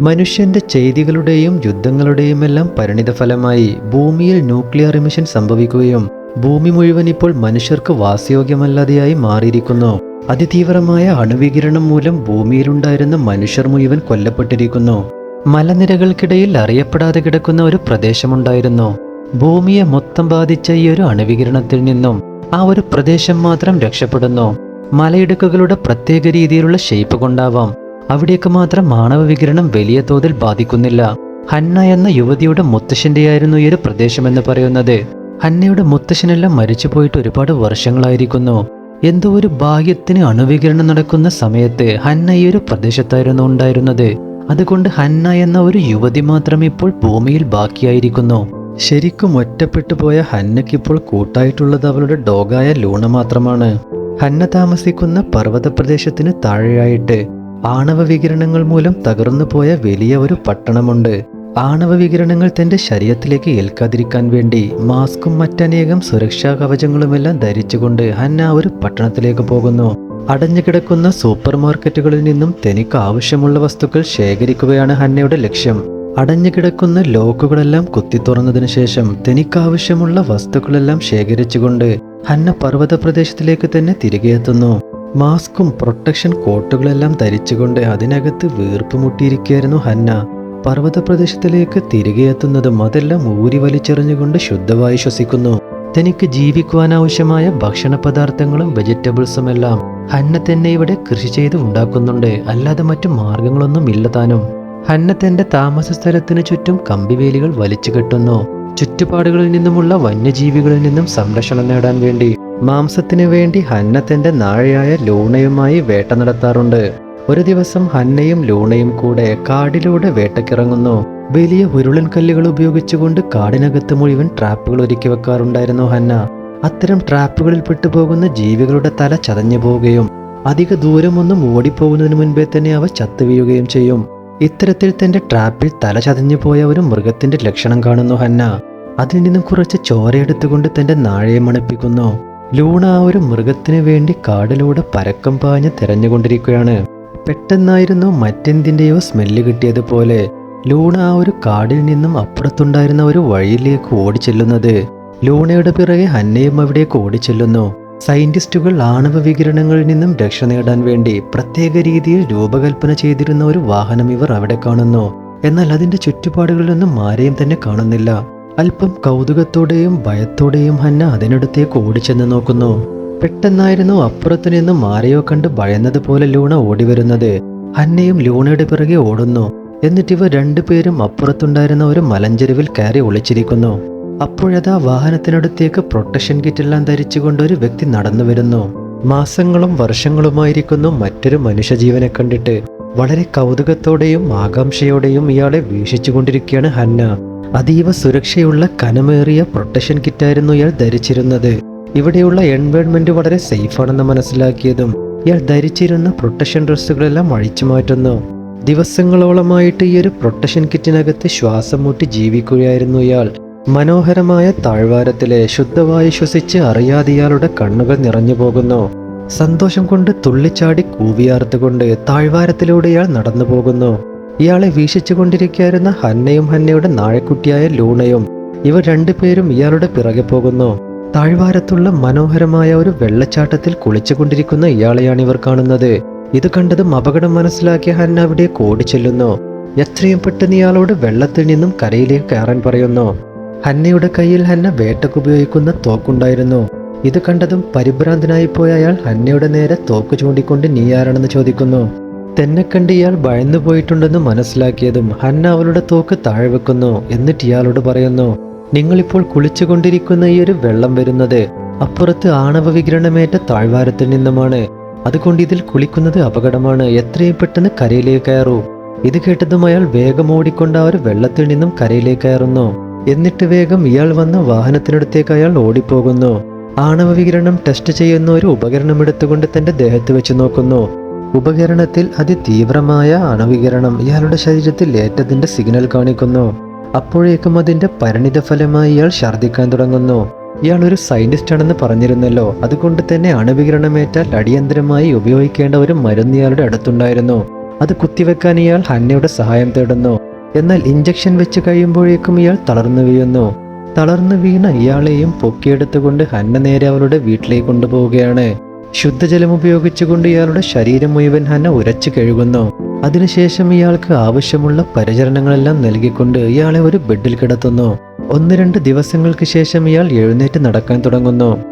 മനുഷ്യന്റെ ചെയ്തികളുടെയും യുദ്ധങ്ങളുടെയും എല്ലാം പരിണിതഫലമായി ഭൂമിയിൽ ന്യൂക്ലിയർ എമിഷൻ സംഭവിക്കുകയും ഭൂമി മുഴുവൻ ഇപ്പോൾ മനുഷ്യർക്ക് വാസയോഗ്യമല്ലാതെയായി മാറിയിരിക്കുന്നു. അതിതീവ്രമായ അണുവികിരണം മൂലം ഭൂമിയിലുണ്ടായിരുന്ന മനുഷ്യർ മുഴുവൻ കൊല്ലപ്പെട്ടിരിക്കുന്നു. മലനിരകൾക്കിടയിൽ അറിയപ്പെടാതെ കിടക്കുന്ന ഒരു പ്രദേശമുണ്ടായിരുന്നു. ഭൂമിയെ മൊത്തം ബാധിച്ച ഈ ഒരു അണുവികിരണത്തിൽ നിന്നും ആ ഒരു പ്രദേശം മാത്രം രക്ഷപ്പെടുന്നു. മലയിടുക്കുകളുടെ പ്രത്യേക രീതിയിലുള്ള ഷേപ്പ് കൊണ്ടാവാം. അവിടേക്ക് മാത്രം മാണവ വികിരണം വലിയ തോതിൽ ബാധിക്കുന്നില്ല. ഹന്ന എന്ന യുവതിയുടെ മുത്തശ്ശന്റെയായിരുന്നു ഈ ഒരു പ്രദേശമെന്ന് പറയുന്നത്. ഹന്നയുടെ മുത്തശ്ശനെല്ലാം മരിച്ചുപോയിട്ട് ഒരുപാട് വർഷങ്ങളായിരിക്കുന്നു. എന്തോ ഒരു ഭാഗ്യത്തിന് അണുവികിരണം നടക്കുന്ന സമയത്ത് ഹന്ന ഈ ഒരു പ്രദേശത്തായിരുന്നു ഉണ്ടായിരുന്നത്. അതുകൊണ്ട് ഹന്ന എന്ന ഒരു യുവതി മാത്രം ഇപ്പോൾ ഭൂമിയിൽ ബാക്കിയായിരിക്കുന്നു. ശരിക്കും ഒറ്റപ്പെട്ടു പോയ ഹന്നയ്ക്കിപ്പോൾ കൂട്ടായിട്ടുള്ളത് അവളുടെ ഡോഗായ ലൂണ മാത്രമാണ്. ഹന്ന താമസിക്കുന്ന പർവത പ്രദേശത്തിന് താഴെയായിട്ട് ആണവ വികിരണങ്ങൾ മൂലം തകർന്നു പോയ വലിയ ഒരു പട്ടണമുണ്ട്. ആണവ വികിരണങ്ങൾ തന്റെ ശരീരത്തിലേക്ക് ഏൽക്കാതിരിക്കാൻ വേണ്ടി മാസ്കും മറ്റനേകം സുരക്ഷാ കവചങ്ങളുമെല്ലാം ധരിച്ചുകൊണ്ട് ഹന്ന ഒരു പട്ടണത്തിലേക്ക് പോകുന്നു. അടഞ്ഞുകിടക്കുന്ന സൂപ്പർ മാർക്കറ്റുകളിൽ നിന്നും തനിക്ക് ആവശ്യമുള്ള വസ്തുക്കൾ ശേഖരിക്കുകയാണ് ഹന്നയുടെ ലക്ഷ്യം. അടഞ്ഞു കിടക്കുന്ന ലോക്കുകളെല്ലാം കുത്തി തുറന്നതിനു ശേഷം തനിക്കാവശ്യമുള്ള വസ്തുക്കളെല്ലാം ശേഖരിച്ചുകൊണ്ട് ഹന്ന പർവത പ്രദേശത്തിലേക്ക് തന്നെ തിരികെ എത്തുന്നു. മാസ്കും പ്രൊട്ടക്ഷൻ കോട്ടുകളെല്ലാം ധരിച്ചുകൊണ്ട് അതിനകത്ത് വീർപ്പ് മുട്ടിയിരിക്കുകയായിരുന്നു ഹന്ന. പർവത പ്രദേശത്തിലേക്ക് തിരികെ എത്തുന്നതും അതെല്ലാം ഊരി വലിച്ചെറിഞ്ഞുകൊണ്ട് ശുദ്ധവായു ശ്വസിക്കുന്നു. തനിക്ക് ജീവിക്കുവാൻ ആവശ്യമായ ഭക്ഷണ പദാർത്ഥങ്ങളും വെജിറ്റബിൾസും എല്ലാം ഹന്ന തന്നെ ഇവിടെ കൃഷി ചെയ്ത് ഉണ്ടാക്കുന്നുണ്ട്. അല്ലാതെ മറ്റു മാർഗങ്ങളൊന്നും ഇല്ല താനും. ഹന്ന തന്റെ താമസ സ്ഥലത്തിന് ചുറ്റും കമ്പിവേലികൾ വലിച്ചു കെട്ടുന്നു. ചുറ്റുപാടുകളിൽ നിന്നുമുള്ള വന്യജീവികളിൽ നിന്നും സംരക്ഷണം നേടാൻ വേണ്ടി മാംസത്തിന് വേണ്ടി ഹന്ന തന്റെ നാഴയായ ലൂണയുമായി വേട്ട നടത്താറുണ്ട്. ഒരു ദിവസം ഹന്നയും ലൂണയും കൂടെ കാടിലൂടെ വേട്ടക്കിറങ്ങുന്നു. വലിയ ഉരുളൻ കല്ലുകൾ ഉപയോഗിച്ചുകൊണ്ട് കാടിനകത്ത് മുഴുവൻ ട്രാപ്പുകൾ ഒരുക്കി വെക്കാറുണ്ടായിരുന്നു ഹന്ന. അത്തരം ട്രാപ്പുകളിൽ പെട്ടുപോകുന്ന ജീവികളുടെ തല ചതഞ്ഞു പോവുകയും അധിക ദൂരമൊന്നും ഓടിപ്പോകുന്നതിന് മുൻപേ തന്നെ അവ ചത്തുവീഴുകയും ചെയ്യും. ഇത്തരത്തിൽ തന്റെ ട്രാപ്പിൽ തല ചതഞ്ഞു പോയ ഒരു മൃഗത്തിന്റെ ലക്ഷണം കാണുന്നു ഹന്ന. അതിൽ നിന്നും കുറച്ച് ചോരയെടുത്തുകൊണ്ട് തന്റെ നാഴയെ മണപ്പിക്കുന്നു. ലൂണ ഒരു മൃഗത്തിന് വേണ്ടി കാടിലൂടെ പരക്കം പാഞ്ഞ് തിരഞ്ഞുകൊണ്ടിരിക്കുകയാണ്. പെട്ടെന്നായിരുന്നു മറ്റെന്തിന്റെയോ സ്മെല്ല് കിട്ടിയതുപോലെ ലൂണ ആ ഒരു കാടിൽ നിന്നും അപ്പുറത്തുണ്ടായിരുന്ന ഒരു വഴിയിലേക്ക് ഓടിച്ചെല്ലുന്നത്. ലൂണയുടെ പിറകെ ഹന്നയും അവിടേക്ക് ഓടിച്ചെല്ലുന്നു. സയന്റിസ്റ്റുകൾ ആണവ വികിരണങ്ങളിൽ നിന്നും രക്ഷ നേടാൻ വേണ്ടി പ്രത്യേക രീതിയിൽ രൂപകൽപ്പന ചെയ്തിരുന്ന ഒരു വാഹനം ഇവർ അവിടെ കാണുന്നു. എന്നാൽ അതിന്റെ ചുറ്റുപാടുകളിലൊന്നും ആരെയും തന്നെ കാണുന്നില്ല. അല്പം കൗതുകത്തോടെയും ഭയത്തോടെയും ഹന്ന അതിനടുത്തേക്ക് ഓടിച്ചെന്ന് നോക്കുന്നു. പെട്ടെന്നായിരുന്നു അപ്പുറത്തു നിന്നും മാറിയോ കണ്ട് ഭയന്നതുപോലെ ലൂണ ഓടിവരുന്നത് ഹന്നയും ലൂണയുടെ പിറകെ ഓടുന്നു. എന്നിട്ട് ഇവ രണ്ടുപേരും അപ്പുറത്തുണ്ടായിരുന്ന ഒരു മലഞ്ചെരുവിൽ കയറി ഒളിച്ചിരിക്കുന്നു. അപ്പോഴതാ വാഹനത്തിനടുത്തേക്ക് പ്രൊട്ടക്ഷൻ കിറ്റെല്ലാം ധരിച്ചുകൊണ്ട് ഒരു വ്യക്തി നടന്നു വരുന്നു. മാസങ്ങളും വർഷങ്ങളുമായിരിക്കുന്നു മറ്റൊരു മനുഷ്യജീവനെ കണ്ടിട്ട്. വളരെ കൗതുകത്തോടെയും ആകാംക്ഷയോടെയും ഇയാളെ വീക്ഷിച്ചുകൊണ്ടിരിക്കുകയാണ് ഹന്ന. അതീവ സുരക്ഷയുള്ള കനമേറിയ പ്രൊട്ടക്ഷൻ കിറ്റായിരുന്നു ഇയാൾ ധരിച്ചിരുന്നത്. ഇവിടെയുള്ള എൻവയോൺമെന്റ് വളരെ സേഫാണെന്ന് മനസ്സിലാക്കിയതും ഇയാൾ ധരിച്ചിരുന്ന പ്രൊട്ടക്ഷൻ ഡ്രസ്സുകളെല്ലാം അഴിച്ചു മാറ്റുന്നു. ദിവസങ്ങളോളമായിട്ട് ഈ ഒരു പ്രൊട്ടക്ഷൻ കിറ്റിനകത്ത് ശ്വാസം മുട്ടി ജീവിക്കുകയായിരുന്നു ഇയാൾ. മനോഹരമായ താഴ്വാരത്തിലെ ശുദ്ധവായു ശ്വസിച്ച് അറിയാതെ ഇയാളുടെ കണ്ണുകൾ നിറഞ്ഞു പോകുന്നു. സന്തോഷം കൊണ്ട് തുള്ളിച്ചാടി കൂവിയാർത്തുകൊണ്ട് താഴ്വാരത്തിലൂടെ ഇയാൾ നടന്നു പോകുന്നു ഇയാളെ വീക്ഷിച്ചുകൊണ്ടിരിക്കുകയായിരുന്ന ഹന്നയും ഹന്നയുടെ നാഴക്കുട്ടിയായ ലൂണയും. ഇവർ രണ്ടുപേരും ഇയാളുടെ പിറകെ പോകുന്നു. താഴ്വാരത്തുള്ള മനോഹരമായ ഒരു വെള്ളച്ചാട്ടത്തിൽ കുളിച്ചുകൊണ്ടിരിക്കുന്ന ഇയാളെയാണ് ഇവർ കാണുന്നത്. ഇത് കണ്ടതും അപകടം മനസ്സിലാക്കിയ ഹന്ന അവിടെ ഓടിച്ചെല്ലുന്നു എത്രയും പെട്ടെന്ന് ഇയാളോട് വെള്ളത്തിൽ നിന്നും കരയിലേക്ക് കയറാൻ പറയുന്നു. ഹന്നയുടെ കയ്യിൽ ഹന്ന വേട്ടക്ക് ഉപയോഗിക്കുന്ന തോക്കുണ്ടായിരുന്നു. ഇത് കണ്ടതും പരിഭ്രാന്തനായി പോയ അയാൾ ഹന്നയുടെ നേരെ തോക്ക് ചൂണ്ടിക്കൊണ്ട് നീ ആരാണെന്ന് ചോദിക്കുന്നു. തന്നെ കണ്ട് ഇയാൾ ഭയന്നു പോയിട്ടുണ്ടെന്ന് മനസ്സിലാക്കിയതും ഹന്ന അവളുടെ തോക്ക് താഴെ വെക്കുന്നു എന്നിട്ട് ഇയാളോട് പറയുന്നു നിങ്ങളിപ്പോൾ കുളിച്ചുകൊണ്ടിരിക്കുന്ന ഈ ഒരു വെള്ളം വരുന്നത് അപ്പുറത്ത് ആണവ വികിരണമേറ്റ താഴ്വാരത്തിൽ നിന്നുമാണ്. അതുകൊണ്ട് ഇതിൽ കുളിക്കുന്നത് അപകടമാണ്. എത്രയും പെട്ടെന്ന് കരയിലേക്ക് കയറൂ. ഇത് കേട്ടതും അയാൾ വേഗം ഓടിക്കൊണ്ട് ആ ഒരു വെള്ളത്തിൽ നിന്നും കരയിലേക്ക് കയറുന്നു. എന്നിട്ട് വേഗം ഇയാൾ വന്ന വാഹനത്തിനടുത്തേക്ക് അയാൾ ഓടിപ്പോകുന്നു. ആണവ വികിരണം ടെസ്റ്റ് ചെയ്യുന്ന ഒരു ഉപകരണം എടുത്തുകൊണ്ട് തന്റെ ദേഹത്ത് വെച്ച് നോക്കുന്നു. ഉപകരണത്തിൽ അതിതീവ്രമായ അണുവികിരണം ഇയാളുടെ ശരീരത്തിൽ ഏറ്റതിന്റെ സിഗ്നൽ കാണിക്കുന്നു. അപ്പോഴേക്കും അതിന്റെ പരിണിത ഫലമായി ഇയാൾ ഛർദ്ദിക്കാൻ തുടങ്ങുന്നു. ഇയാൾ ഒരു സയന്റിസ്റ്റ് ആണെന്ന് പറഞ്ഞിരുന്നല്ലോ. അതുകൊണ്ട് തന്നെ അണുവികിരണമേറ്റാൽ അടിയന്തരമായി ഉപയോഗിക്കേണ്ട ഒരു മരുന്ന് ഇയാളുടെ അടുത്തുണ്ടായിരുന്നു. അത് കുത്തിവെക്കാൻ ഇയാൾ ഹന്നയുടെ സഹായം തേടുന്നു. എന്നാൽ ഇഞ്ചക്ഷൻ വെച്ച് കഴിയുമ്പോഴേക്കും ഇയാൾ തളർന്നു വീഴുന്നു. തളർന്നു വീണ ഇയാളെയും പൊക്കിയെടുത്തുകൊണ്ട് ഹന്ന നേരെ അവളുടെ വീട്ടിലേക്ക് കൊണ്ടുപോവുകയാണ്. ശുദ്ധജലം ഉപയോഗിച്ചുകൊണ്ട് ഇയാളുടെ ശരീരം മുഴുവൻ ഹന ഉരച്ചു കഴുകുന്നു. അതിനുശേഷം ഇയാൾക്ക് ആവശ്യമുള്ള പരിചരണങ്ങളെല്ലാം നൽകിക്കൊണ്ട് ഇയാളെ ഒരു ബെഡിൽ കിടത്തുന്നു. ഒന്ന് രണ്ട് ദിവസങ്ങൾക്ക് ശേഷം ഇയാൾ എഴുന്നേറ്റ് നടക്കാൻ തുടങ്ങുന്നു.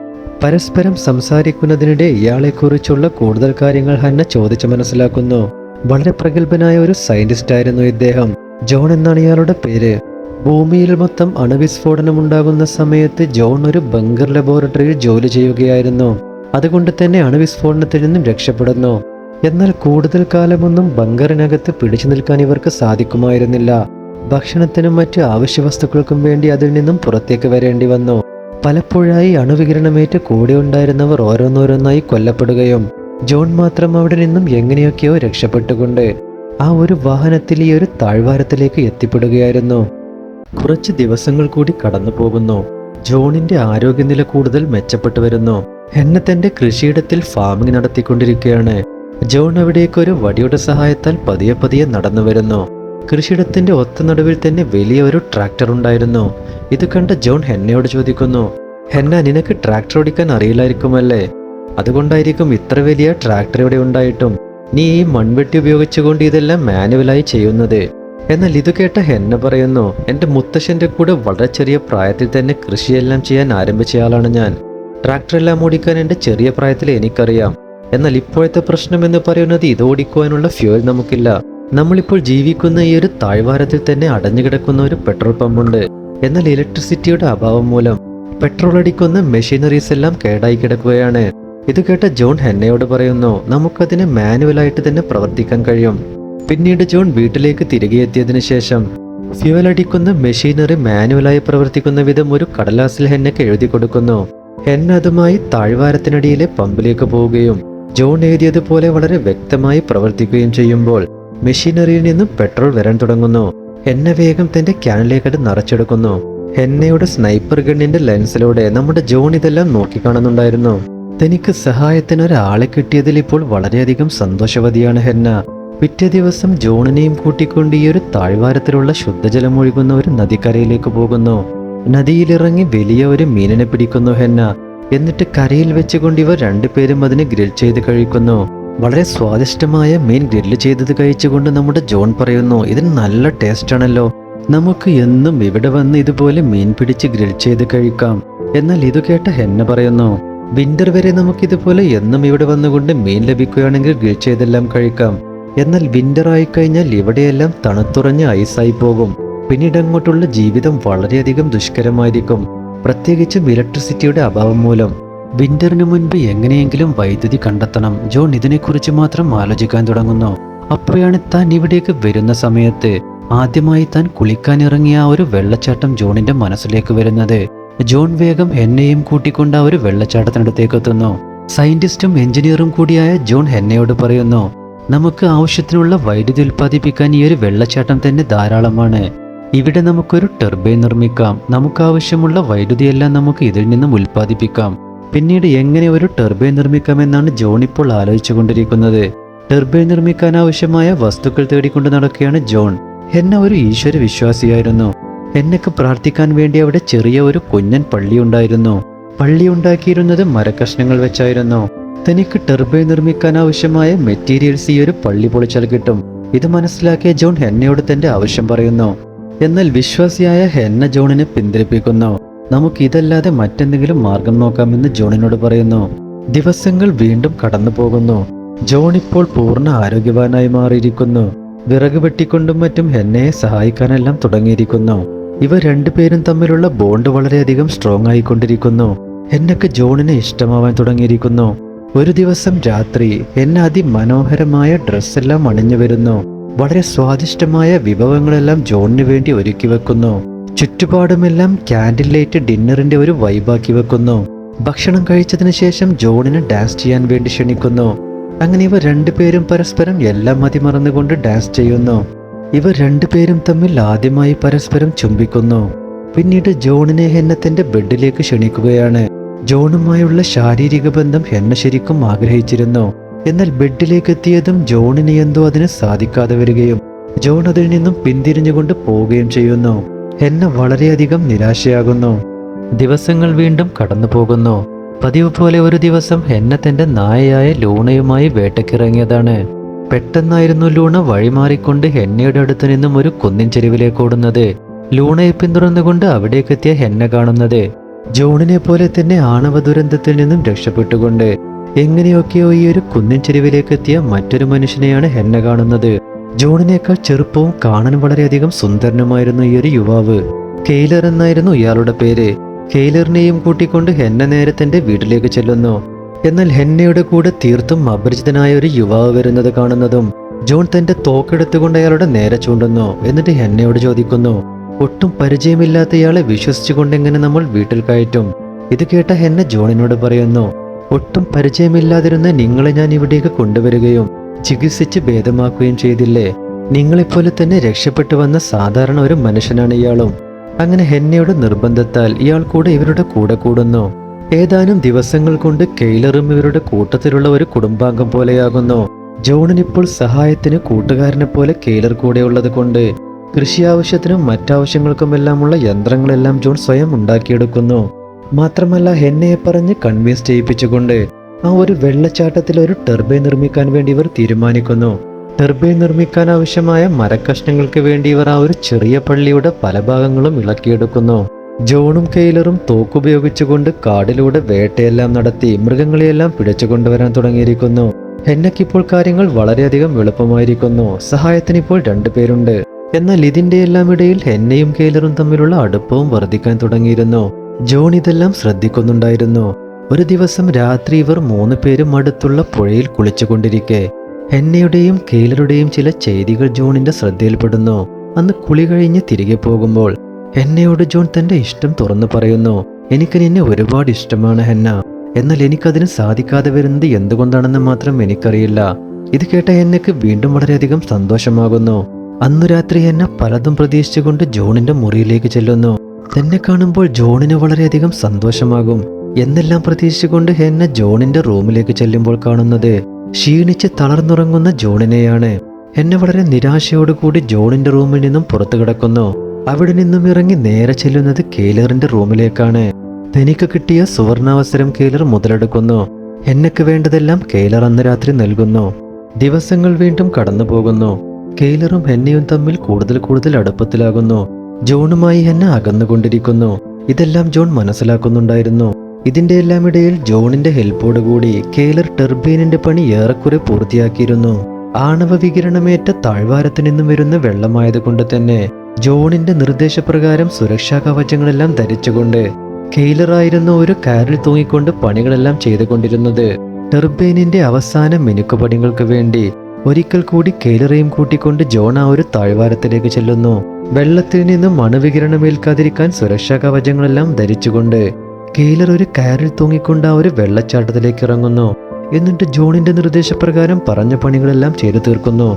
പരസ്പരം സംസാരിക്കുന്നതിനിടെ ഇയാളെക്കുറിച്ചുള്ള കൂടുതൽ കാര്യങ്ങൾ ഹന്ന ചോദിച്ചു മനസ്സിലാക്കുന്നു. വളരെ പ്രഗത്ഭനായ ഒരു സയന്റിസ്റ്റ് ആയിരുന്നു ഇദ്ദേഹം. ജോൺ എന്നാണ് ഇയാളുടെ പേര്. ഭൂമിയിൽ മൊത്തം അണുവിസ്ഫോടനം ഉണ്ടാകുന്ന സമയത്ത് ജോൺ ഒരു ബങ്കർ ലബോറട്ടറിയിൽ ജോലി ചെയ്യുകയായിരുന്നു. അതുകൊണ്ട് തന്നെ അണുവിസ്ഫോടനത്തിൽ നിന്നും രക്ഷപ്പെടുന്നു. എന്നാൽ കൂടുതൽ കാലമൊന്നും ബങ്കറിനകത്ത് പിടിച്ചു നിൽക്കാൻ ഇവർക്ക് സാധിക്കുമായിരുന്നില്ല. ഭക്ഷണത്തിനും മറ്റ് ആവശ്യ വസ്തുക്കൾക്കും വേണ്ടി അതിൽ നിന്നും പുറത്തേക്ക് വരേണ്ടി വന്നു. പലപ്പോഴായി അണുവികിരണമേറ്റ് കൂടെ ഉണ്ടായിരുന്നവർ ഓരോന്നോരോന്നായി കൊല്ലപ്പെടുകയും ജോൺ മാത്രം അവിടെ നിന്നും എങ്ങനെയൊക്കെയോ രക്ഷപ്പെട്ടുകൊണ്ട് ആ ഒരു വാഹനത്തിൽ ഈ ഒരു താഴ്വാരത്തിലേക്ക് എത്തിപ്പെടുകയായിരുന്നു. കുറച്ച് ദിവസങ്ങൾ കൂടി കടന്നു പോകുന്നു ജോണിന്റെ ആരോഗ്യനില കൂടുതൽ മെച്ചപ്പെട്ടു വരുന്നു. എന്നെ തന്റെ കൃഷിയിടത്തിൽ ഫാമിംഗ് നടത്തിക്കൊണ്ടിരിക്കുകയാണ്. ജോൺ അവിടേക്ക് ഒരു വടിയുടെ സഹായത്താൽ പതിയെ പതിയെ നടന്നു വരുന്നു. കൃഷിയിടത്തിന്റെ ഒത്ത നടുവിൽ തന്നെ വലിയ ഒരു ട്രാക്ടർ ഉണ്ടായിരുന്നു. ഇത് കണ്ട ജോൺ ഹെന്നയോട് ചോദിക്കുന്നു ഹെന്ന നിനക്ക് ട്രാക്ടർ ഓടിക്കാൻ അറിയില്ലായിരിക്കുമല്ലേ? അതുകൊണ്ടായിരിക്കും ഇത്ര വലിയ ട്രാക്ടർ ഇവിടെ ഉണ്ടായിട്ടും. നീ ഈ മൺവെട്ടി ഉപയോഗിച്ചുകൊണ്ട് ഇതെല്ലാം മാനുവലായി ചെയ്യുന്നത്. എന്നാൽ ഇത് കേട്ട ഹെന്ന പറയുന്നു എന്റെ മുത്തശ്ശന്റെ കൂടെ വളരെ ചെറിയ പ്രായത്തിൽ തന്നെ കൃഷിയെല്ലാം ചെയ്യാൻ ആരംഭിച്ചയാളാണ് ഞാൻ. ട്രാക്ടർ എല്ലാം ഓടിക്കാൻ എന്റെ ചെറിയ പ്രായത്തിൽ എനിക്കറിയാം. എന്നാൽ ഇപ്പോഴത്തെ പ്രശ്നം എന്ന് പറയുന്നത് ഇത് ഓടിക്കുവാനുള്ള ഫ്യൂൽ നമുക്കില്ല. നമ്മളിപ്പോൾ ജീവിക്കുന്ന ഈ ഒരു താഴ്വാരത്തിൽ തന്നെ അടഞ്ഞുകിടക്കുന്ന ഒരു പെട്രോൾ പമ്പുണ്ട് എന്നാൽ ഇലക്ട്രിസിറ്റിയുടെ അഭാവം മൂലം പെട്രോൾ അടിക്കുന്ന മെഷീനറീസ് എല്ലാം കേടായി കിടക്കുകയാണ്. ഇത് കേട്ട ജോൺ ഹെന്നയോട് പറയുന്നു നമുക്കതിനെ മാനുവലായിട്ട് തന്നെ പ്രവർത്തിക്കാൻ കഴിയും. പിന്നീട് ജോൺ വീട്ടിലേക്ക് തിരികെ എത്തിയതിനു ശേഷം ഫ്യൂവൽ അടിക്കുന്ന മെഷീനറി മാനുവലായി പ്രവർത്തിക്കുന്ന വിധം ഒരു കടലാസിൽ ഹെന്നയ്ക്ക് എഴുതി കൊടുക്കുന്നു. ഹെന്ന അതുമായി താഴ്വാരത്തിനടിയിലെ പമ്പിലേക്ക് പോവുകയും ജോൺ എഴുതിയതുപോലെ വളരെ വ്യക്തമായി പ്രവർത്തിക്കുകയും ചെയ്യുമ്പോൾ മെഷീനറിയിൽ നിന്നും പെട്രോൾ വരാൻ തുടങ്ങുന്നു. ഹെന്ന വേഗം തന്റെ ക്യാനിലേക്ക് അത് നിറച്ചെടുക്കുന്നു. ഹെന്നയുടെ സ്നൈപ്പർ ഗണ്ണിന്റെ ലെൻസിലൂടെ നമ്മുടെ ജോൺ ഇതെല്ലാം നോക്കിക്കാണുന്നുണ്ടായിരുന്നു. തനിക്ക് സഹായത്തിന് ഒരാളെ കിട്ടിയതിൽ ഇപ്പോൾ വളരെയധികം സന്തോഷവതിയാണ് ഹെന്ന. പിറ്റേ ദിവസം ജോണിനെയും കൂട്ടിക്കൊണ്ട് ഈ ഒരു താഴ്വാരത്തിലുള്ള ശുദ്ധജലം ഒഴുകുന്ന ഒരു നദിക്കരയിലേക്ക് പോകുന്നു. നദിയിലിറങ്ങി വലിയ ഒരു മീനിനെ പിടിക്കുന്നു ഹെന്ന. എന്നിട്ട് കരയിൽ വെച്ചുകൊണ്ട് ഇവർ രണ്ടുപേരും അതിനെ ഗ്രിൽ ചെയ്ത് കഴിക്കുന്നു. വളരെ സ്വാദിഷ്ടമായ മീൻ ഗ്രില്ല് ചെയ്തത് കഴിച്ചുകൊണ്ട് നമ്മുടെ ജോൺ പറയുന്നു ഇതിന് നല്ല ടേസ്റ്റ് ആണല്ലോ. നമുക്ക് എന്നും ഇവിടെ വന്ന് ഇതുപോലെ മീൻ പിടിച്ച് ഗ്രിൽ ചെയ്ത് കഴിക്കാം. എന്നാൽ ഇത് കേട്ട ഹെന്ന പറയുന്നു വിന്റർ വരെ നമുക്ക് ഇതുപോലെ എന്നും ഇവിടെ വന്നുകൊണ്ട് മീൻ ലഭിക്കുകയാണെങ്കിൽ ഗ്രിൽ ചെയ്തെല്ലാം കഴിക്കാം. എന്നാൽ വിന്റർ ആയിക്കഴിഞ്ഞാൽ ഇവിടെയെല്ലാം തണുത്തുറഞ്ഞ് ഐസായി പോകും പിന്നീട് അങ്ങോട്ടുള്ള ജീവിതം വളരെയധികം ദുഷ്കരമായിരിക്കും. പ്രത്യേകിച്ചും ഇലക്ട്രിസിറ്റിയുടെ അഭാവം മൂലം. വിന്ററിന് മുൻപ് എങ്ങനെയെങ്കിലും വൈദ്യുതി കണ്ടെത്തണം. ജോൺ ഇതിനെക്കുറിച്ച് മാത്രം ആലോചിക്കാൻ തുടങ്ങുന്നു. അപ്പോഴാണ് താൻ ഇവിടേക്ക് വരുന്ന സമയത്ത് ആദ്യമായി താൻ കുളിക്കാനിറങ്ങിയ ആ ഒരു വെള്ളച്ചാട്ടം ജോണിന്റെ മനസ്സിലേക്ക് വരുന്നത്. ജോൺ വേഗം എന്നെയും കൂട്ടിക്കൊണ്ട് ആ ഒരു വെള്ളച്ചാട്ടത്തിനടുത്തേക്ക് എത്തുന്നു. സയന്റിസ്റ്റും എഞ്ചിനീയറും കൂടിയായ ജോൺ എന്നയോട് പറയുന്നു നമുക്ക് ആവശ്യത്തിനുള്ള വൈദ്യുതി ഉൽപ്പാദിപ്പിക്കാൻ ഈ ഒരു വെള്ളച്ചാട്ടം തന്നെ ധാരാളമാണ്. ഇവിടെ നമുക്കൊരു ടെർബൈൻ നിർമ്മിക്കാം. നമുക്ക് ആവശ്യമുള്ള വൈദ്യുതിയെല്ലാം നമുക്ക് ഇതിൽ നിന്നും ഉൽപ്പാദിപ്പിക്കാം. പിന്നീട് എങ്ങനെ ഒരു ടെർബൈൻ നിർമ്മിക്കാമെന്നാണ് ജോൺ ഇപ്പോൾ ആലോചിച്ചുകൊണ്ടിരിക്കുന്നത് ടെർബൈൻ നിർമ്മിക്കാൻ ആവശ്യമായ വസ്തുക്കൾ തേടിക്കൊണ്ട് നടക്കുകയാണ് ജോൺ. എന്നെ ഒരു ഈശ്വര വിശ്വാസിയായിരുന്നു എന്നൊക്കെ പ്രാർത്ഥിക്കാൻ വേണ്ടി അവിടെ ചെറിയ ഒരു കുഞ്ഞൻ പള്ളി ഉണ്ടായിരുന്നു. പള്ളി ഉണ്ടാക്കിയിരുന്നത് മരക്കഷ്ണങ്ങൾ വെച്ചായിരുന്നു. തനിക്ക് ടെർബൈൻ നിർമ്മിക്കാൻ ആവശ്യമായ മെറ്റീരിയൽസ് ഈ ഒരു പള്ളി പൊളിച്ചാൽ കിട്ടും. ഇത് മനസ്സിലാക്കിയ ജോൺ ഹെന്നയോട് തന്റെ ആവശ്യം പറയുന്നു. എന്നാൽ വിശ്വാസിയായ ഹെന്ന ജോണിനെ പിന്തിരിപ്പിക്കുന്നു. നമുക്ക് ഇതല്ലാതെ മറ്റെന്തെങ്കിലും മാർഗം നോക്കാമെന്ന് ജോണിനോട് പറയുന്നു. ദിവസങ്ങൾ വീണ്ടും കടന്നു പോകുന്നു. ജോൺ ഇപ്പോൾ പൂർണ ആരോഗ്യവാനായി മാറിയിരിക്കുന്നു. വിറക് വെട്ടിക്കൊണ്ടും മറ്റും ഹെന്നയെ സഹായിക്കാനെല്ലാം തുടങ്ങിയിരിക്കുന്നു. ഇവ രണ്ടുപേരും തമ്മിലുള്ള ബോണ്ട് വളരെയധികം സ്ട്രോങ് ആയിക്കൊണ്ടിരിക്കുന്നു. എന്നൊക്കെ ജോണിനെ ഇഷ്ടമാവാൻ തുടങ്ങിയിരിക്കുന്നു. ഒരു ദിവസം രാത്രി എന്നെ അതിമനോഹരമായ ഡ്രസ്സെല്ലാം അണിഞ്ഞു വരുന്നു. വളരെ സ്വാദിഷ്ടമായ വിഭവങ്ങളെല്ലാം ജോണിന് വേണ്ടി ഒരുക്കി വെക്കുന്നു. ചുറ്റുപാടുമെല്ലാം ക്യാൻഡിൽ ലൈറ്റ് ഡിന്നറിന്റെ ഒരു വൈബാക്കി വെക്കുന്നു. ഭക്ഷണം കഴിച്ചതിന് ശേഷം ജോണിന് ഡാൻസ് ചെയ്യാൻ വേണ്ടി ക്ഷണിക്കുന്നു. അങ്ങനെ ഇവർ രണ്ടുപേരും പരസ്പരം എല്ലാം മതിമറന്നുകൊണ്ട് ഡാൻസ് ചെയ്യുന്നു. ഇവർ രണ്ടുപേരും തമ്മിൽ ആദ്യമായി പരസ്പരം ചുംബിക്കുന്നു. പിന്നീട് ജോണിനെ ഹെന്ന തന്റെ ബെഡിലേക്ക് ക്ഷണിക്കുകയാണ്. ജോണുമായുള്ള ശാരീരിക ബന്ധം ഹെന്ന ശരിക്കും ആഗ്രഹിച്ചിരുന്നു. എന്നാൽ ബെഡിലേക്ക് എത്തിയതും ജോണിന് എന്തോ അതിന് സാധിക്കാതെ വരികയും ജോൺ അതിൽ നിന്നും പിന്തിരിഞ്ഞുകൊണ്ട് പോവുകയും ചെയ്യുന്നു. ഹെന്ന വളരെയധികം നിരാശയാകുന്നു. ദിവസങ്ങൾ വീണ്ടും കടന്നു പോകുന്നു പതിവ് പോലെ ഒരു ദിവസം ഹെന്ന തന്റെ നായയായ ലൂണയുമായി വേട്ടക്കിറങ്ങിയതാണ്. പെട്ടെന്നായിരുന്നു ലൂണ വഴിമാറിക്കൊണ്ട് ഹെന്നയുടെ അടുത്തു നിന്നും ഒരു കുന്നിൻ ചെരുവിലേക്ക് ഓടുന്നത്. ലൂണയെ പിന്തുടർന്നുകൊണ്ട് അവിടേക്കെത്തിയ ഹെന്ന കാണുന്നത്. ജോണിനെ പോലെ തന്നെ ആണവ ദുരന്തത്തിൽ നിന്നും രക്ഷപ്പെട്ടുകൊണ്ട് എങ്ങനെയൊക്കെയോ ഈ ഒരു കുന്നിൻ ചെരുവിലേക്ക് എത്തിയ മറ്റൊരു മനുഷ്യനെയാണ് ഹെന്ന കാണുന്നത്. ജോണിനേക്കാൾ ചെറുപ്പവും കാണാൻ വളരെയധികം സുന്ദരനുമായിരുന്നു ഈ ഒരു യുവാവ്. കെയ്ലർ എന്നായിരുന്നു ഇയാളുടെ പേര്. കെയ്ലറിനെയും കൂട്ടിക്കൊണ്ട് ഹെന്ന നേരെ തന്റെ വീട്ടിലേക്ക് ചെല്ലുന്നു. എന്നാൽ ഹെന്നയുടെ കൂടെ തീർത്തും അപരിചിതനായ ഒരു യുവാവ് വരുന്നത് കാണുന്നതും ജോൺ തന്റെ തോക്കെടുത്തുകൊണ്ട് അയാളുടെ നേരെ ചൂണ്ടുന്നു. എന്നിട്ട് ഹെന്നയോട് ചോദിക്കുന്നു ഒട്ടും പരിചയമില്ലാത്തയാളെ വിശ്വസിച്ചുകൊണ്ടെങ്ങനെ നമ്മൾ വീട്ടിൽ കയറ്റും? ഇത് കേട്ട ഹെന്ന ജോണിനോട് പറയുന്നു ഒട്ടും പരിചയമില്ലാതിരുന്ന നിങ്ങളെ ഞാൻ ഇവിടേക്ക് കൊണ്ടുവരികയും ചികിത്സിച്ച് ഭേദമാക്കുകയും ചെയ്തില്ലേ? നിങ്ങളെപ്പോലെ തന്നെ രക്ഷപ്പെട്ടു വന്ന സാധാരണ ഒരു മനുഷ്യനാണ് ഇയാളും. അങ്ങനെ ഹെന്നയുടെ നിർബന്ധത്താൽ ഇയാൾ കൂടെ ഇവരുടെ കൂടെ കൂടുന്നു. ഏതാനും ദിവസങ്ങൾ കൊണ്ട് കെയ്ലറും ഇവരുടെ കൂട്ടത്തിലുള്ള ഒരു കുടുംബാംഗം പോലെയാകുന്നു. ജോണിനിപ്പോൾ സഹായത്തിന് കൂട്ടുകാരനെ പോലെ കെയ്ലർ കൂടെയുള്ളത് കൊണ്ട് കൃഷി ആവശ്യത്തിനും മറ്റാവശ്യങ്ങൾക്കുമെല്ലാമുള്ള യന്ത്രങ്ങളെല്ലാം ജോൺ സ്വയം ഉണ്ടാക്കിയെടുക്കുന്നു. മാത്രമല്ല ഹെന്നയെ പറഞ്ഞ് കൺവിൻസ് ചെയ്യിപ്പിച്ചുകൊണ്ട് ആ ഒരു വെള്ളച്ചാട്ടത്തിൽ ഒരു ടെർബൈൻ നിർമ്മിക്കാൻ വേണ്ടി ഇവർ തീരുമാനിക്കുന്നു. ടെർബൈൻ നിർമ്മിക്കാൻ ആവശ്യമായ മരക്കഷ്ണങ്ങൾക്ക് വേണ്ടി ഇവർ ആ ഒരു ചെറിയ പള്ളിയുടെ പല ഭാഗങ്ങളും ഇളക്കിയെടുക്കുന്നു. ജോണും കെയ്ലറും തോക്കുപയോഗിച്ചുകൊണ്ട് കാടിലൂടെ വേട്ടയെല്ലാം നടത്തി മൃഗങ്ങളെയെല്ലാം പിടിച്ചുകൊണ്ടുവരാൻ തുടങ്ങിയിരിക്കുന്നു. ഹെന്നയ്ക്കിപ്പോൾ കാര്യങ്ങൾ വളരെയധികം എളുപ്പമായിരിക്കുന്നു. സഹായത്തിനിപ്പോൾ രണ്ടുപേരുണ്ട് എന്നാൽ ഇതിന്റെ എല്ലാം ഇടയിൽ ഹെന്നയും കെയ്ലറും തമ്മിലുള്ള അടുപ്പവും വർദ്ധിക്കാൻ തുടങ്ങിയിരുന്നു. ജോൺ ഇതെല്ലാം ശ്രദ്ധിക്കുന്നുണ്ടായിരുന്നു. ഒരു ദിവസം രാത്രി ഇവർ മൂന്ന് പേരും അടുത്തുള്ള പുഴയിൽ കുളിച്ചുകൊണ്ടിരിക്കെ. ഹെന്നയുടെയും കെയ്ലറുടെയും ചില ചെയ്തികൾ ജോണിന്റെ ശ്രദ്ധയിൽപ്പെടുന്നു. അന്ന് കുളി കഴിഞ്ഞ് തിരികെ പോകുമ്പോൾ ഹെന്നയോട് ജോൺ തന്റെ ഇഷ്ടം തുറന്നു പറയുന്നു. എനിക്ക് നിന്നെ ഒരുപാട് ഇഷ്ടമാണ് ഹെന്ന. എന്നാൽ എനിക്കതിന് സാധിക്കാതെ വരുന്നത് എന്തുകൊണ്ടാണെന്ന് മാത്രം എനിക്കറിയില്ല. ഇത് കേട്ട ഹെന്നയ്ക്ക് വീണ്ടും വളരെയധികം സന്തോഷമാകുന്നു. അന്നു രാത്രി എന്നെ പലതും പ്രതീക്ഷിച്ചുകൊണ്ട് ജോണിന്റെ മുറിയിലേക്ക് ചെല്ലുന്നു. തന്നെ കാണുമ്പോൾ ജോണിന് വളരെയധികം സന്തോഷമാകും. എന്നെല്ലാം പ്രതീക്ഷിച്ചുകൊണ്ട് ഹെന്ന ജോണിന്റെ റൂമിലേക്ക് ചെല്ലുമ്പോൾ കാണുന്നത് ക്ഷീണിച്ച് തളർന്നുറങ്ങുന്ന ജോണിനെയാണ്. എന്നെ വളരെ നിരാശയോടുകൂടി ജോണിന്റെ റൂമിൽ നിന്നും പുറത്തു കിടക്കുന്നു. അവിടെ നിന്നും ഇറങ്ങി നേരെ ചെല്ലുന്നത് കെയ്ലറിന്റെ റൂമിലേക്കാണ്. തനിക്ക് കിട്ടിയ സുവർണാവസരം കെയ്ലർ മുതലെടുക്കുന്നു. എന്നക്ക് വേണ്ടതെല്ലാം കെയ്ലർ അന്ന് രാത്രി നൽകുന്നു. ദിവസങ്ങൾ വീണ്ടും കടന്നു പോകുന്നു കെയ്ലറും ഹെന്നയും തമ്മിൽ കൂടുതൽ കൂടുതൽ അടുപ്പത്തിലാകുന്നു. ജോണുമായി ഹെന്ന അകന്നുകൊണ്ടിരിക്കുന്നു. ഇതെല്ലാം ജോൺ മനസ്സിലാക്കുന്നുണ്ടായിരുന്നു. ഇതിന്റെ എല്ലാം ഇടയിൽ ജോണിന്റെ ഹെൽപ്പോടുകൂടി കെയ്ലർ ടെർബൈനിന്റെ പണി ഏറെക്കുറെ പൂർത്തിയാക്കിയിരുന്നു. ആണവ വികിരണമേറ്റ താഴ്വാരത്തു നിന്നും വരുന്ന വെള്ളമായതുകൊണ്ട് തന്നെ ജോണിന്റെ നിർദ്ദേശപ്രകാരം സുരക്ഷാ കവചങ്ങളെല്ലാം ധരിച്ചുകൊണ്ട് കെയ്ലറായിരുന്ന ഒരു കാറിൽ തൂങ്ങിക്കൊണ്ട് പണികളെല്ലാം ചെയ്തുകൊണ്ടിരുന്നത്. ടെർബൈനിന്റെ അവസാന മിനുക്കുപണികൾക്ക് വേണ്ടി ഒരിക്കൽ കൂടി കേലറയും കൂട്ടിക്കൊണ്ട് ജോൺ ആ ഒരു താഴ്വാരത്തിലേക്ക് ചെല്ലുന്നു. വെള്ളത്തിൽ നിന്നും മണുവികിരണമേൽക്കാതിരിക്കാൻ സുരക്ഷാ കവചങ്ങളെല്ലാം ധരിച്ചുകൊണ്ട് കെയ്ലർ ഒരു കയറിൽ തൂങ്ങിക്കൊണ്ട് ആ ഒരു വെള്ളച്ചാട്ടത്തിലേക്ക് ഇറങ്ങുന്നു. എന്നിട്ട് ജോണിന്റെ നിർദ്ദേശപ്രകാരം പറഞ്ഞ പണികളെല്ലാം ചെയ്തു തീർക്കുന്നു.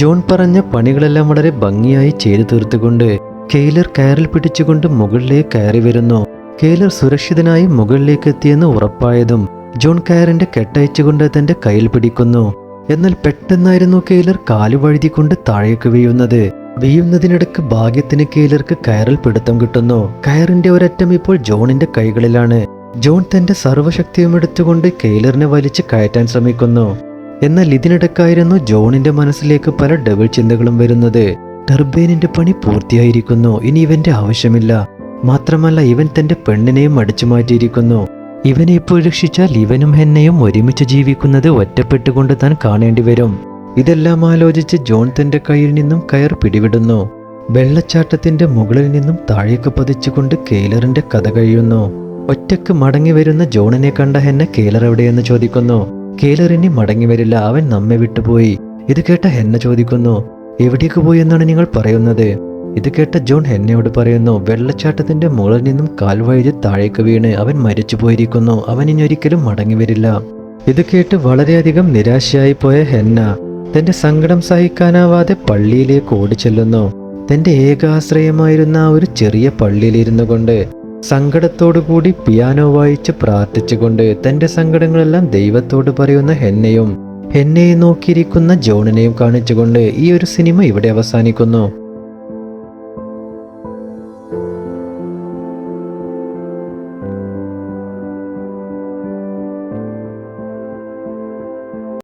ജോൺ പറഞ്ഞ പണികളെല്ലാം വളരെ ഭംഗിയായി ചെയ്തു തീർത്തുകൊണ്ട് കെയ്ലർ കയറിൽ പിടിച്ചുകൊണ്ട് മുകളിലേക്ക് കയറി വരുന്നു. കെയ്ലർ സുരക്ഷിതനായി മുകളിലേക്ക് എത്തിയെന്ന് ഉറപ്പായതും ജോൺ കയറിന്റെ കെട്ടയച്ചുകൊണ്ട് തന്റെ കയ്യിൽ പിടിക്കുന്നു. എന്നാൽ പെട്ടെന്നായിരുന്നു കെയ്ലർ കാലു വഴുതിക്കൊണ്ട് താഴേക്ക് വീഴുന്നത്. വീഴുന്നതിനിടക്ക് ഭാഗ്യത്തിന് കെയ്ലർക്ക് കയറിൽ പിടുത്തം കിട്ടുന്നു. കയറിന്റെ ഒരറ്റം ഇപ്പോൾ ജോണിന്റെ കൈകളിലാണ്. ജോൺ തന്റെ സർവശക്തിയും എടുത്തുകൊണ്ട് കെയിലറിനെ വലിച്ച് കയറ്റാൻ ശ്രമിക്കുന്നു. എന്നാൽ ഇതിനിടക്കായിരുന്നു ജോണിന്റെ മനസ്സിലേക്ക് പല ഡബിൾ ചിന്തകളും വരുന്നത്. ടെർബൈനിന്റെ പണി പൂർത്തിയായിരിക്കുന്നു. ഇനി ഇവന്റെ ആവശ്യമില്ല. മാത്രമല്ല ഇവൻ തന്റെ പെണ്ണിനെയും അടിച്ചു മാറ്റിയിരിക്കുന്നു. ഇവനെ ഇപ്പോൾ രക്ഷിച്ചാൽ ഇവനും ഹെന്നയും ഒരുമിച്ച് ജീവിക്കുന്നത് ഒറ്റപ്പെട്ടുകൊണ്ട് താൻ കാണേണ്ടി വരും. ഇതെല്ലാം ആലോചിച്ച് ജോൺ തന്റെ കയ്യിൽ നിന്നും കയർ പിടിവിടുന്നു. വെള്ളച്ചാട്ടത്തിന്റെ മുകളിൽ നിന്നും താഴേക്ക് പതിച്ചുകൊണ്ട് കെയ്ലറിന്റെ കഥ കഴിയുന്നു. ഒറ്റയ്ക്ക് മടങ്ങി വരുന്ന ജോണിനെ കണ്ട ഹെന്ന കെയ്ലർ എവിടെയെന്ന് ചോദിക്കുന്നു. കേലറിനി മടങ്ങി വരില്ല അവൻ നമ്മെ വിട്ടുപോയി. ഇത് കേട്ട ഹെന്ന ചോദിക്കുന്നു എവിടേക്ക് പോയി എന്നാണ് നിങ്ങൾ പറയുന്നത്? ഇത് കേട്ട ജോൺ ഹെന്നയോട് പറയുന്നു വെള്ളച്ചാട്ടത്തിന്റെ മുകളിൽ നിന്നും കാൽവഴുതി താഴേക്ക് വീണ് അവൻ മരിച്ചു പോയിരിക്കുന്നു അവൻ ഇനി ഒരിക്കലും മടങ്ങി വരില്ല. ഇത് കേട്ട് വളരെയധികം നിരാശയായി പോയ ഹെന്ന തന്റെ സങ്കടം സഹിക്കാനാവാതെ പള്ളിയിലേക്ക് ഓടിച്ചെല്ലുന്നു. തന്റെ ഏകാശ്രയമായിരുന്ന ആ ഒരു ചെറിയ പള്ളിയിലിരുന്നു കൊണ്ട് സങ്കടത്തോടുകൂടി പിയാനോ വായിച്ച് പ്രാർത്ഥിച്ചുകൊണ്ട് തന്റെ സങ്കടങ്ങളെല്ലാം ദൈവത്തോട് പറയുന്ന ഹെന്നയും ഹെന്നയെ നോക്കിയിരിക്കുന്ന ജോണിനെയും കാണിച്ചുകൊണ്ട് ഈ ഒരു സിനിമ ഇവിടെ അവസാനിക്കുന്നു.